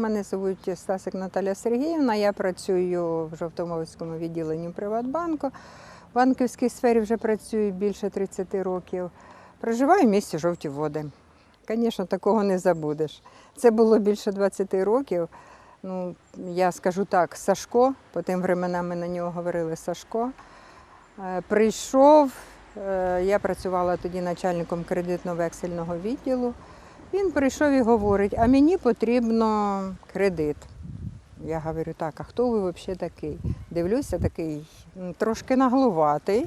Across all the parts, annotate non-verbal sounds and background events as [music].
Мене звуть Стасик Наталя Сергіївна. Я працюю в Жовтомовському відділенні Приватбанку. В банківській сфері вже працюю більше 30 років. Проживаю в місті Жовті Води. Звісно, такого не забудеш. Це було більше 20 років. Ну, я скажу так, Сашко, по тим временам ми на нього говорили Сашко. Е, Прийшов, е, я працювала тоді начальником кредитно-вексельного відділу. Він прийшов і говорить, а мені потрібно кредит. Я говорю, так, а хто ви взагалі такий? Дивлюся, такий трошки наглуватий,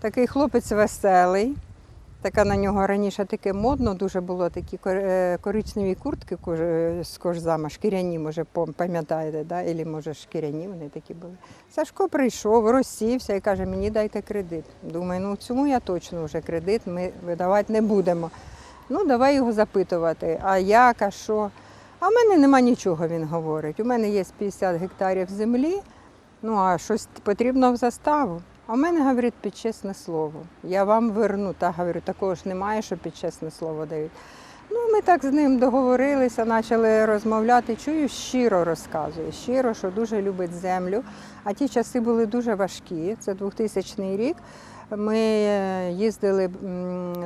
такий хлопець веселий. Така на нього раніше таке модно, дуже було такі е, коричневі куртки з кожзама, шкіряні, може, пам'ятаєте, да? Ілі, може, шкіряні вони такі були. Сашко прийшов, розсівся і каже, мені дайте кредит. Думаю, ну цьому я точно вже кредит ми видавати не будемо. Ну, давай його запитувати, а як, а що. А в мене нема нічого, він говорить. У мене є 50 гектарів землі, ну а щось потрібно в заставу. А в мене, говорить, під чесне слово. Я вам верну. Та говорю, такого ж немає, що під чесне слово дають. Ми так з ним договорилися, почали розмовляти. Чую, щиро розказує, щиро, що дуже любить землю. А ті часи були дуже важкі. Це 2000 рік. Ми їздили,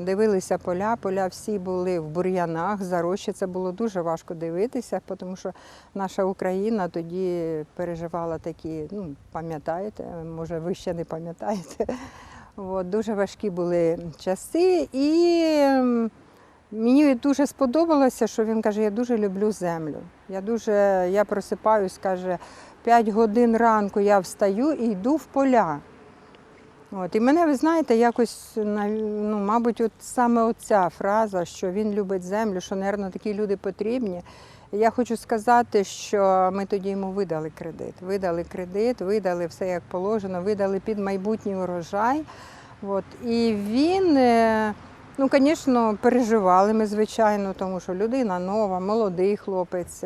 дивилися поля, поля всі були в бур'янах, зарощі. Це було дуже важко дивитися, тому що наша Україна тоді переживала такі, ну, пам'ятаєте, може, ви ще не пам'ятаєте. От, дуже важкі були часи. І мені дуже сподобалося, що він каже, я дуже люблю землю. Я дуже, я просипаюсь, каже, 5 годин ранку я встаю і йду в поля. От, і мене, ви знаєте, якось, ну, мабуть, от саме оця фраза, що він любить землю, що, мабуть, такі люди потрібні. Я хочу сказати, що ми тоді йому видали кредит. Видали кредит, видали все як положено, видали під майбутній урожай. От. І він, е, ну, звісно, переживали ми, звичайно, тому що людина нова, молодий хлопець.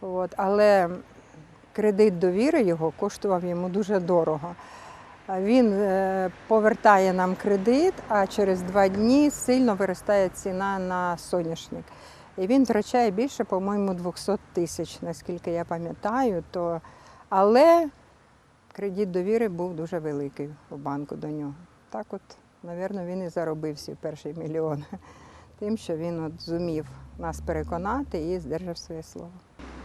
От. Але кредит довіри його коштував йому дуже дорого. Він е, повертає нам кредит, а через два дні сильно виростає ціна на соняшник. І він втрачає більше, по-моєму, 200 тисяч, наскільки я пам'ятаю. То... Але кредит довіри був дуже великий у банку до нього. Так от, мабуть, він і заробив свій перший мільйон. [laughs] Тим, що він от зумів нас переконати і здержав своє слово.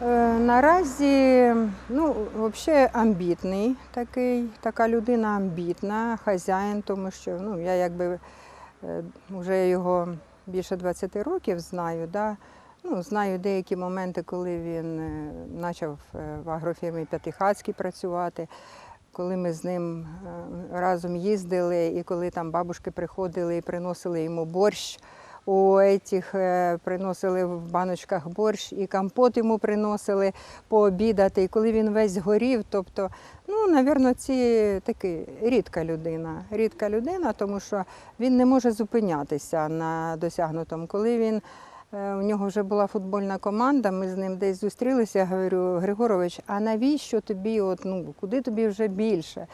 Е, Наразі, ну, взагалі амбітний такий, така людина амбітна, хазяїн, тому що ну, я якби е, вже його більше 20 років знаю. Да? Ну, знаю деякі моменти, коли він е, почав е, в агрофірмі П'ятихацькій працювати, коли ми з ним е, разом їздили, і коли там бабушки приходили і приносили йому борщ у етіх е, приносили в баночках борщ і компот йому приносили пообідати. І коли він весь горів, тобто, ну, напевно, ці таки рідка людина. Рідка людина, тому що він не може зупинятися на досягнутому. Коли він у нього вже була футбольна команда, ми з ним десь зустрілися. Я говорю, Григорович, а навіщо тобі, от, ну, куди тобі вже більше?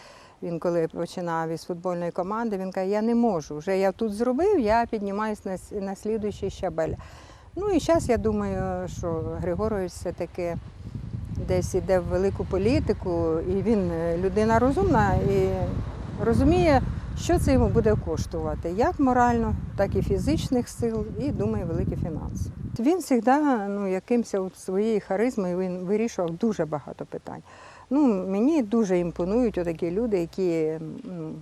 Він коли починав із футбольної команди, він каже, я не можу. Вже я тут зробив, я піднімаюсь на, на слідуючий щабель. Ну і зараз я думаю, що Григорович все-таки десь іде в велику політику, і він е, людина розумна і розуміє, що це йому буде коштувати, як морально, так і фізичних сил, і думає великі фінанси. Він завжди ну, якимось от своєю харизмою він вирішував дуже багато питань. Ну, мені дуже імпонують такі люди, які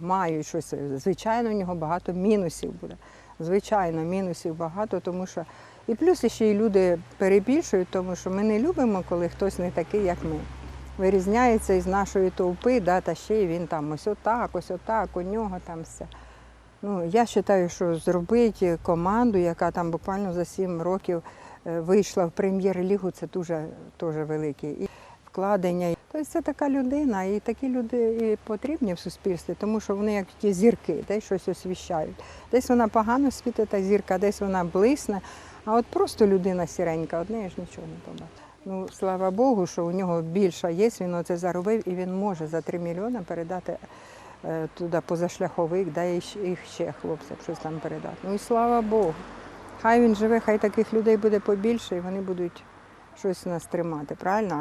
мають щось. Звичайно, у нього багато мінусів буде. Звичайно, мінусів багато, тому що і плюс ще й люди перебільшують, тому що ми не любимо, коли хтось не такий, як ми. Вирізняється із нашої товпи, да, та ще й він там ось отак, ось отак, у нього там все. Ну, я вважаю, що зробити команду, яка там буквально за 7 років е, вийшла в прем'єр-лігу, це дуже, дуже велике і вкладення. Тобто це така людина, і такі люди і потрібні в суспільстві, тому що вони як ті зірки, десь щось освіщають. Десь вона погано світить, та зірка, десь вона блисне, а от просто людина сіренька, одне ж нічого не побачила. Ну, слава Богу, що у нього більше є, він оце заробив і він може за 3 мільйони передати е, туди позашляховик, да, і ще- хлопцям щось там передати. Ну і слава Богу. Хай він живе, хай таких людей буде побільше, і вони будуть щось нас тримати, правильно?